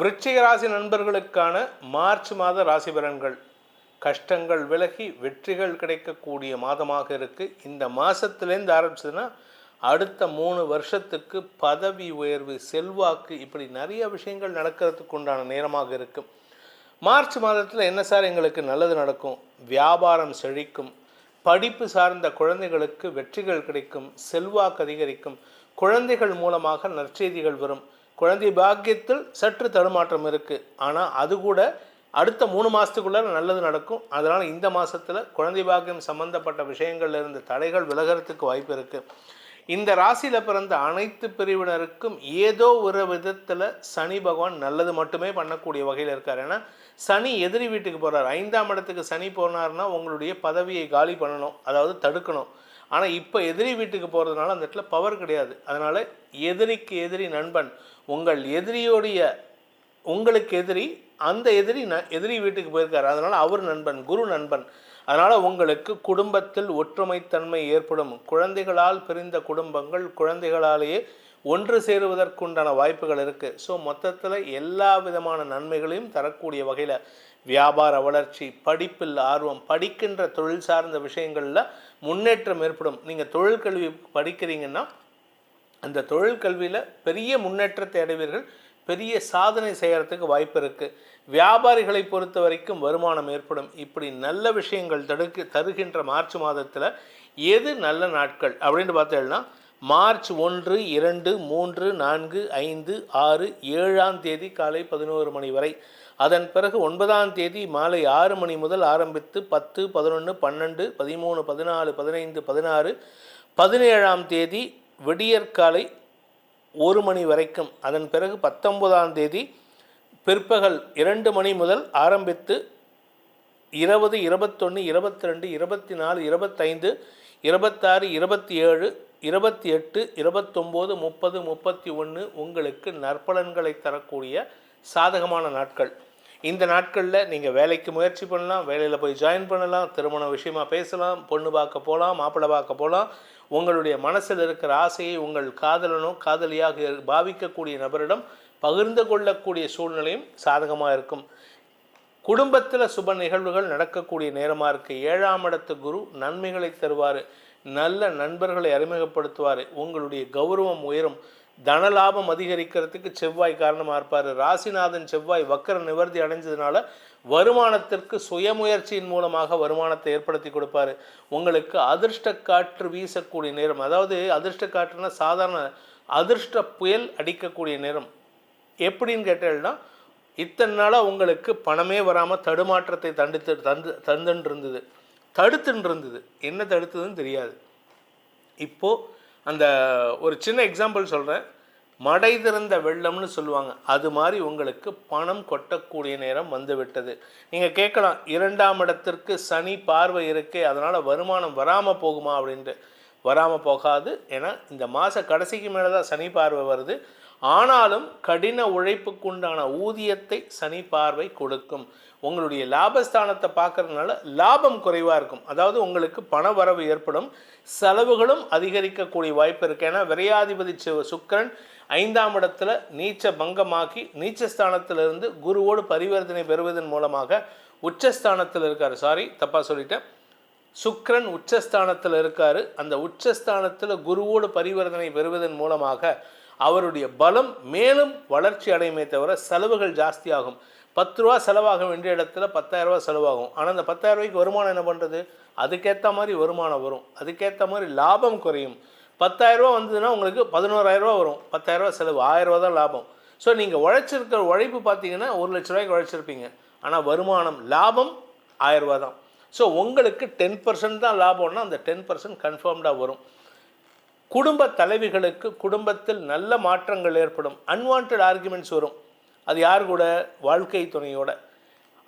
விருச்சிக ராசி நண்பர்களுக்கான மார்ச் மாத ராசி பலன்கள். கஷ்டங்கள் விலகி வெற்றிகள் கிடைக்கக்கூடிய மாதமாக இருக்குது இந்த மாதத்துலேருந்து ஆரம்பிச்சதுன்னா அடுத்த மூணு வருஷத்துக்கு பதவி உயர்வு செல்வாக்கு இப்படி நிறைய விஷயங்கள் நடக்கிறதுக்கு உண்டான நேரமாக இருக்கும் மார்ச் மாதத்தில் என்ன சார் எங்களுக்கு நல்லது நடக்கும்? வியாபாரம் செழிக்கும். படிப்பு சார்ந்த குழந்தைகளுக்கு வெற்றிகள் கிடைக்கும். செல்வாக்கு அதிகரிக்கும். குழந்தைகள் மூலமாக நற்செய்திகள் வரும். குழந்தை பாக்கியத்தில் சற்று தடுமாற்றம் இருக்குது ஆனால் அது கூட அடுத்த மூணு மாதத்துக்குள்ளே நல்லது நடக்கும். அதனால் இந்த மாதத்தில் குழந்தை பாக்கியம் சம்மந்தப்பட்ட விஷயங்களில் இருந்து தடைகள் விலகிறதுக்கு வாய்ப்பு இருக்குது இந்த ராசியில் பிறந்த அனைத்து பிரிவினருக்கும் ஏதோ ஒரு விதத்தில் சனி பகவான் நல்லது மட்டுமே பண்ணக்கூடிய வகையில் இருக்கார். ஏன்னா சனி எதிரி வீட்டுக்கு போகிறார் ஐந்தாம் இடத்துக்கு சனி போனார்னா உங்களுடைய பதவியை காலி பண்ணணும். அதாவது தடுக்கணும். ஆனால் இப்போ எதிரி வீட்டுக்கு போகிறதுனால அந்த இடத்துல பவர் கிடையாது. அதனால் எதிரிக்கு எதிரி நண்பன் உங்கள் எதிரியோடைய உங்களுக்கு எதிரி அந்த எதிரி ந எதிரி வீட்டுக்கு போயிருக்காரு. அதனால் அவர் நண்பன் குரு நண்பன். அதனால் உங்களுக்கு குடும்பத்தில் ஒற்றுமைத்தன்மை ஏற்படும். குழந்தைகளால் பிரிந்த குடும்பங்கள் குழந்தைகளாலேயே ஒன்று சேருவதற்குண்டான வாய்ப்புகள் இருக்குது ஸோ மொத்தத்தில் எல்லா விதமான நன்மைகளையும் தரக்கூடிய வகையில் வியாபார வளர்ச்சி படிப்பில் ஆர்வம் படிக்கின்ற தொழில் சார்ந்த விஷயங்களில் முன்னேற்றம் ஏற்படும். நீங்கள் தொழில் கல்வி படிக்கிறீங்கன்னா அந்த தொழில் கல்வியில் பெரிய முன்னேற்றத்தை அடைவீர்கள். பெரிய சாதனை செய்கிறதுக்கு வாய்ப்பு இருக்குது வியாபாரிகளை பொறுத்த வரைக்கும் வருமானம் ஏற்படும். இப்படி நல்ல விஷயங்கள் தடுக்கு தருகின்ற மார்ச் மாதத்தில் எது நல்ல நாட்கள் அப்படின்னு பார்த்தேன்னா மார்ச் ஒன்று இரண்டு மூன்று நான்கு ஐந்து ஆறு ஏழாம் தேதி காலை பதினோரு மணி வரை. அதன் பிறகு ஒன்பதாம் தேதி மாலை ஆறு மணி முதல் ஆரம்பித்து பத்து பதினொன்று பன்னெண்டு பதிமூணு பதினாலு பதினைந்து பதினாறு பதினேழாம் தேதி விடியற்காலை ஒரு மணி வரைக்கும். அதன் பிறகு பத்தொன்பதாம் தேதி பிற்பகல் இரண்டு மணி முதல் ஆரம்பித்து இருபது இருபத்தொன்று இருபத்தி ரெண்டு இருபத்தி நாலு இருபத்தைந்து இருபத்தாறு இருபத்தி ஏழு இருபத்தி எட்டு இருபத்தொம்போது முப்பது முப்பத்தி ஒன்று உங்களுக்கு நற்பலன்களை தரக்கூடிய சாதகமான நாட்கள். இந்த நாட்களில் நீங்கள் வேலைக்கு முயற்சி பண்ணலாம் வேலையில் போய் ஜாயின் பண்ணலாம் திருமண விஷயமா பேசலாம் பொண்ணு பார்க்க போகலாம் மாப்பிள்ளை பார்க்க போகலாம் உங்களுடைய மனசில் இருக்கிற ஆசையை உங்கள் காதலனோ காதலியாக பாவிக்கக்கூடிய நபரிடம் பகிர்ந்து கொள்ளக்கூடிய சூழ்நிலையும் சாதகமாக இருக்கும். குடும்பத்தில் சுப நிகழ்வுகள் நடக்கக்கூடிய நேரமாக இருக்குது ஏழாம் இடத்து குரு நன்மைகளை தருவார். நல்ல நண்பர்களை அறிமுகப்படுத்துவார். உங்களுடைய கௌரவம் உயரும். தனலாபம் அதிகரிக்கிறதுக்கு செவ்வாய் காரணமாக இருப்பார். ராசிநாதன் செவ்வாய் வக்கர நிவர்த்தி அடைஞ்சதுனால வருமானத்திற்கு சுயமுயற்சியின் மூலமாக வருமானத்தை ஏற்படுத்தி கொடுப்பாரு. உங்களுக்கு அதிர்ஷ்ட காற்று வீசக்கூடிய நேரம் அதாவது அதிர்ஷ்ட காற்றுனா சாதாரண அதிர்ஷ்ட புயல் அடிக்கக்கூடிய நேரம். எப்படின்னு கேட்டேன்னா இத்தனை நாளாக உங்களுக்கு பணமே வராமல் தடுமாற்றத்தை தண்டித்து தந்து தந்துன்னு இருந்தது தடுத்துன்னு இருந்தது என்ன தடுத்ததுன்னு தெரியாது. இப்போது அந்த ஒரு சின்ன எக்ஸாம்பிள் சொல்கிறேன் மடை திறந்த வெள்ளம்னு சொல்லுவாங்க. அது மாதிரி உங்களுக்கு பணம் கொட்டக்கூடிய நேரம் வந்துவிட்டது. நீங்கள் கேட்கலாம் இரண்டாம் இடத்திற்கு சனி பார்வை இருக்கே அதனால் வருமானம் வராமல் போகுமா அப்படின்ட்டு. வராமல் போகாது. ஏன்னா இந்த மாத கடைசிக்கு மேலே தான் சனி பார்வை வருது. ஆனாலும் கடின உழைப்புக்குண்டான ஊதியத்தை சனி பார்வை கொடுக்கும். உங்களுடைய லாபஸ்தானத்தை பார்க்கறதுனால லாபம் குறைவாக இருக்கும். அதாவது உங்களுக்கு பண வரவு ஏற்படும். செலவுகளும் அதிகரிக்கக்கூடிய வாய்ப்பு இருக்குது ஏன்னா விரையாதிபதி சு- சுக்கிரன் ஐந்தாம் இடத்துல நீச்ச பங்கமாக்கி நீச்சஸ்தானத்திலிருந்து குருவோடு பரிவர்த்தனை பெறுவதன் மூலமாக உச்சஸ்தானத்தில் இருக்கார். சாரி தப்பாக சொல்லிட்டேன். சுக்ரன் உச்சஸ்தானத்தில் இருக்கார். அந்த உச்சஸ்தானத்தில் குருவோடு பரிவர்த்தனை பெறுவதன் மூலமாக அவருடைய பலம் மேலும் வளர்ச்சி அடையுமே தவிர செலவுகள் ஜாஸ்தியாகும். பத்து ரூபா செலவாக வேண்டிய இடத்துல பத்தாயிரரூபா செலவாகும். ஆனால் அந்த பத்தாயிரரூபாய்க்கு வருமானம் என்ன பண்ணுறது அதுக்கேற்ற மாதிரி வருமானம் வரும். அதுக்கேற்ற மாதிரி லாபம் குறையும். பத்தாயிரரூபா வந்ததுன்னா உங்களுக்கு பதினோராயிரரூபா வரும். பத்தாயிரரூபா செலவு. ஆயிரரூபா தான் லாபம். ஸோ நீங்கள் உழைச்சிருக்கிற உழைப்பு பார்த்தீங்கன்னா ஒரு லட்ச ரூபாய்க்கு உழைச்சிருப்பீங்க. ஆனால் வருமானம் லாபம் ஆயிரரூபா தான். ஸோ உங்களுக்கு டென் பர்சன்ட் தான் லாபம்னா அந்த டென் பர்சன்ட் கன்ஃபார்ம்டாக வரும். குடும்ப தலைவிகளுக்கு குடும்பத்தில் நல்ல மாற்றங்கள் ஏற்படும். அன்வான்ட் ஆர்குமெண்ட்ஸ் வரும். அது யார் கூட? வாழ்க்கை துணையோட.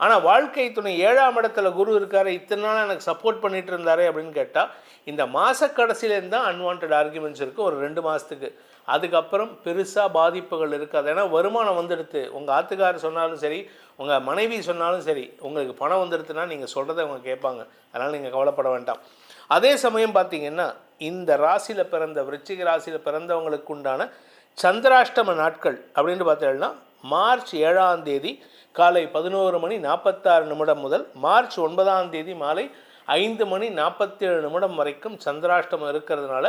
ஆனால் வாழ்க்கை துணை ஏழாம் இடத்துல குரு இருக்கார் இத்தனை நாள் எனக்கு சப்போர்ட் பண்ணிட்டு இருந்தாரே அப்படின்னு கேட்டால் இந்த மாத கடைசியிலேருந்து தான் அன்வான்ட் ஆர்குமெண்ட்ஸ் இருக்குது ஒரு ரெண்டு மாதத்துக்கு அதுக்கப்புறம் பெருசாக பாதிப்புகள் இருக்காது. ஏன்னா வருமானம் வந்துடுது. உங்கள் ஆத்துக்காரர் சொன்னாலும் சரி உங்கள் மனைவி சொன்னாலும் சரி உங்களுக்கு பணம் வந்துடுதுன்னா நீங்கள் சொல்கிறத அவங்க கேட்பாங்க. அதனால் நீங்கள் கவலைப்பட வேண்டாம். அதே சமயம் பார்த்தீங்கன்னா இந்த ராசியில் பிறந்த விருச்சிக ராசியில் பிறந்தவங்களுக்கு உண்டான சந்திராஷ்டம நாட்கள் அப்படின்னு பார்த்தீங்கன்னா மார்ச் ஏழாம் தேதி காலை பதினோரு மணி நாற்பத்தாறு நிமிடம் முதல் மார்ச் ஒன்பதாம் தேதி மாலை ஐந்து மணி நாற்பத்தேழு நிமிடம் வரைக்கும் சந்திராஷ்டமம் இருக்கிறதுனால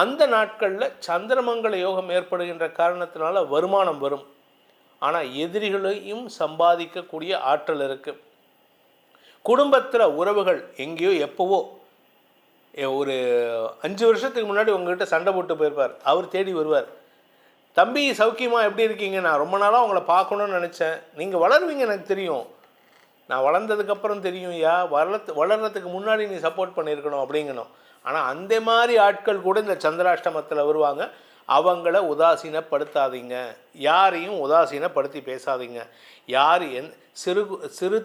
அந்த நாட்களில் சந்திரமங்கல யோகம் ஏற்படுகின்ற காரணத்தினால வருமானம் வரும். ஆனால் எதிரிகளையும் சம்பாதிக்கக்கூடிய ஆற்றல் இருக்குது குடும்பத்தில் உறவுகள் எங்கேயோ எப்போவோ ஒரு அஞ்சு வருஷத்துக்கு முன்னாடி உங்ககிட்ட சண்டை போட்டு போயிருப்பார். அவர் தேடி வருவார். தம்பி சௌக்கியமாக எப்படி இருக்கீங்க? நான் ரொம்ப நாளாக உங்களை பார்க்கணும்னு நினச்சேன். நீங்கள் வளருவீங்க எனக்கு தெரியும். நான் வளர்ந்ததுக்கப்புறம் தெரியும் யா வளர்த்து வளர்றதுக்கு முன்னாடி நீ சப்போர்ட் பண்ணியிருக்கணும் அப்படிங்கணும். ஆனால் அந்த மாதிரி ஆட்கள் கூட இந்த சந்திராஷ்டமத்தில் வருவாங்க. அவங்கள உதாசீனப்படுத்தாதீங்க. யாரையும் உதாசீனப்படுத்தி பேசாதீங்க. யார் என் சிறு சிறு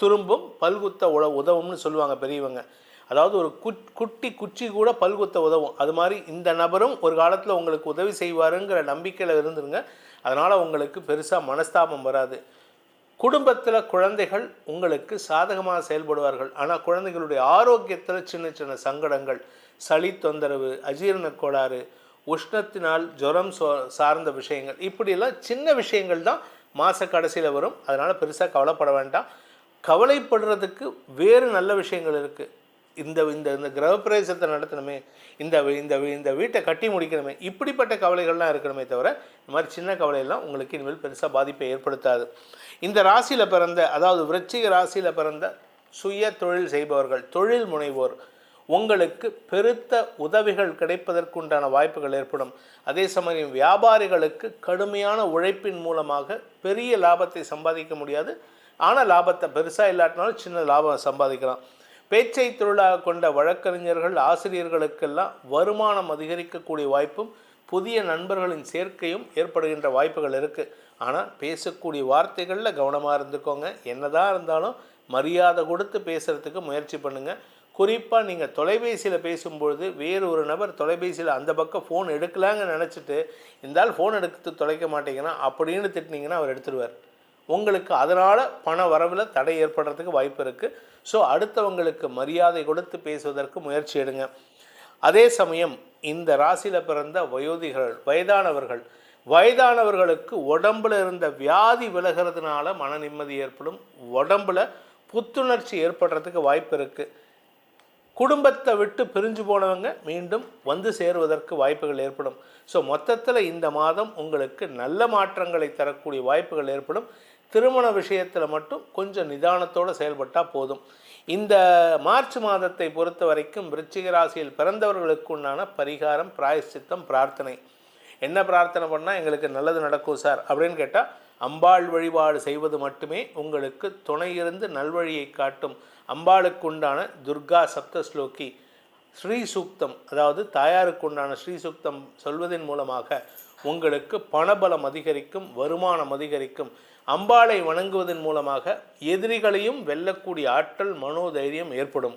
துரும்பும் பல்குத்த உழ உதவும்னு சொல்லுவாங்க பெரியவங்க. அதாவது ஒரு குட்டி குச்சி கூட பல்குத்த உதவும். அது மாதிரி இந்த நபரும் ஒரு காலத்தில் உங்களுக்கு உதவி செய்வாருங்கிற நம்பிக்கையில் இருந்துருங்க. அதனால் உங்களுக்கு பெருசாக மனஸ்தாபம் வராது. குடும்பத்தில் குழந்தைகள் உங்களுக்கு சாதகமாக செயல்படுவார்கள். ஆனால் குழந்தைகளுடைய ஆரோக்கியத்தில் சின்ன சின்ன சங்கடங்கள் சளி தொந்தரவு அஜீரண கோளாறு உஷ்ணத்தினால் ஜுரம் சோ சார்ந்த விஷயங்கள். இப்படியெல்லாம் சின்ன விஷயங்கள் தான் மாத கடைசியில் வரும். அதனால் பெருசாக கவலைப்பட வேண்டாம். கவலைப்படுறதுக்கு வேறு நல்ல விஷயங்கள் இருக்குது இந்த இந்த இந்த கிரகப்பிரவேசத்தை நடத்தணுமே இந்த இந்த இந்த வீட்டை கட்டி முடிக்கணுமே இப்படிப்பட்ட கவலைகள்லாம் இருக்கணுமே தவிர இந்த மாதிரி சின்ன கவலையெல்லாம் உங்களுக்கு இனிமேல் பெருசாக பாதிப்பை ஏற்படுத்தாது. இந்த ராசியில் பிறந்த அதாவது விருச்சிக ராசியில் பிறந்த சுய தொழில் செய்பவர்கள் தொழில் முனைவோர் உங்களுக்கு பெருத்த உதவிகள் கிடைப்பதற்குண்டான வாய்ப்புகள் ஏற்படும். அதே சமயம் வியாபாரிகளுக்கு கடுமையான உழைப்பின் மூலமாக பெரிய லாபத்தை சம்பாதிக்க முடியாது. ஆனால் லாபத்தை பெருசாக இல்லாட்டினாலும் சின்ன லாபம் சம்பாதிக்கலாம். பேச்சை தொழிலாக கொண்ட வழக்கறிஞர்கள் ஆசிரியர்களுக்கெல்லாம் வருமானம் அதிகரிக்கக்கூடிய வாய்ப்பும் புதிய நண்பர்களின் சேர்க்கையும் ஏற்படுகின்ற வாய்ப்புகள் இருக்குது ஆனால் பேசக்கூடிய வார்த்தைகளில் கவனமாக இருந்துக்கோங்க. என்னதான் இருந்தாலும் மரியாதை கொடுத்து பேசுகிறதுக்கு முயற்சி பண்ணுங்கள் குறிப்பாக நீங்கள் தொலைபேசியில் பேசும்பொழுது வேறு ஒரு நபர் தொலைபேசியில் அந்த பக்கம் ஃபோன் எடுக்கலாங்க நினச்சிட்டு இருந்தால் ஃபோன் எடுத்து தொலைக்க மாட்டேங்கிறான் அப்படின்னு திட்டினீங்கன்னா அவர் எடுத்துருவார் உங்களுக்கு அதனால் பண வரவில் தடை ஏற்படுறதுக்கு வாய்ப்பு இருக்குது ஸோ அடுத்தவங்களுக்கு மரியாதை கொடுத்து பேசுவதற்கு முயற்சி எடுங்க. அதே சமயம் இந்த ராசியில் பிறந்த வயோதிகள் வயதானவர்கள் வயதானவர்களுக்கு உடம்பில் இருந்த வியாதி விலகிறதுனால மன நிம்மதி ஏற்படும். உடம்புல புத்துணர்ச்சி ஏற்படுறதுக்கு வாய்ப்பு இருக்குது குடும்பத்தை விட்டு பிரிஞ்சு போனவங்க மீண்டும் வந்து சேருவதற்கு வாய்ப்புகள் ஏற்படும். ஸோ மொத்தத்தில் இந்த மாதம் உங்களுக்கு நல்ல மாற்றங்களை தரக்கூடிய வாய்ப்புகள் ஏற்படும். திருமண விஷயத்தில் மட்டும் கொஞ்சம் நிதானத்தோடு செயல்பட்டால் போதும். இந்த மார்ச் மாதத்தை பொறுத்த வரைக்கும் விருச்சிக ராசியில் பிறந்தவர்களுக்கு உண்டான பரிகாரம் பிராயசித்தம் பிரார்த்தனை. என்ன பிரார்த்தனை பண்ணால் எங்களுக்கு நல்லது நடக்கும் சார் அப்படின்னு கேட்டால் அம்பாள் வழிபாடு செய்வது மட்டுமே உங்களுக்கு துணையிருந்து நல்வழியை காட்டும். அம்பாளுக்கு உண்டான துர்கா சப்தஸ்லோகி ஸ்ரீ சூக்தம் அதாவது தாயாருக்கு உண்டான ஸ்ரீ சூக்தம் சொல்வதன் மூலமாக உங்களுக்கு பணபலம் அதிகரிக்கும் வருமானம் அதிகரிக்கும். அம்பாளை வணங்குவதன் மூலமாக எதிரிகளையும் வெல்லக்கூடிய ஆற்றல் மனோதைரியம் ஏற்படும்.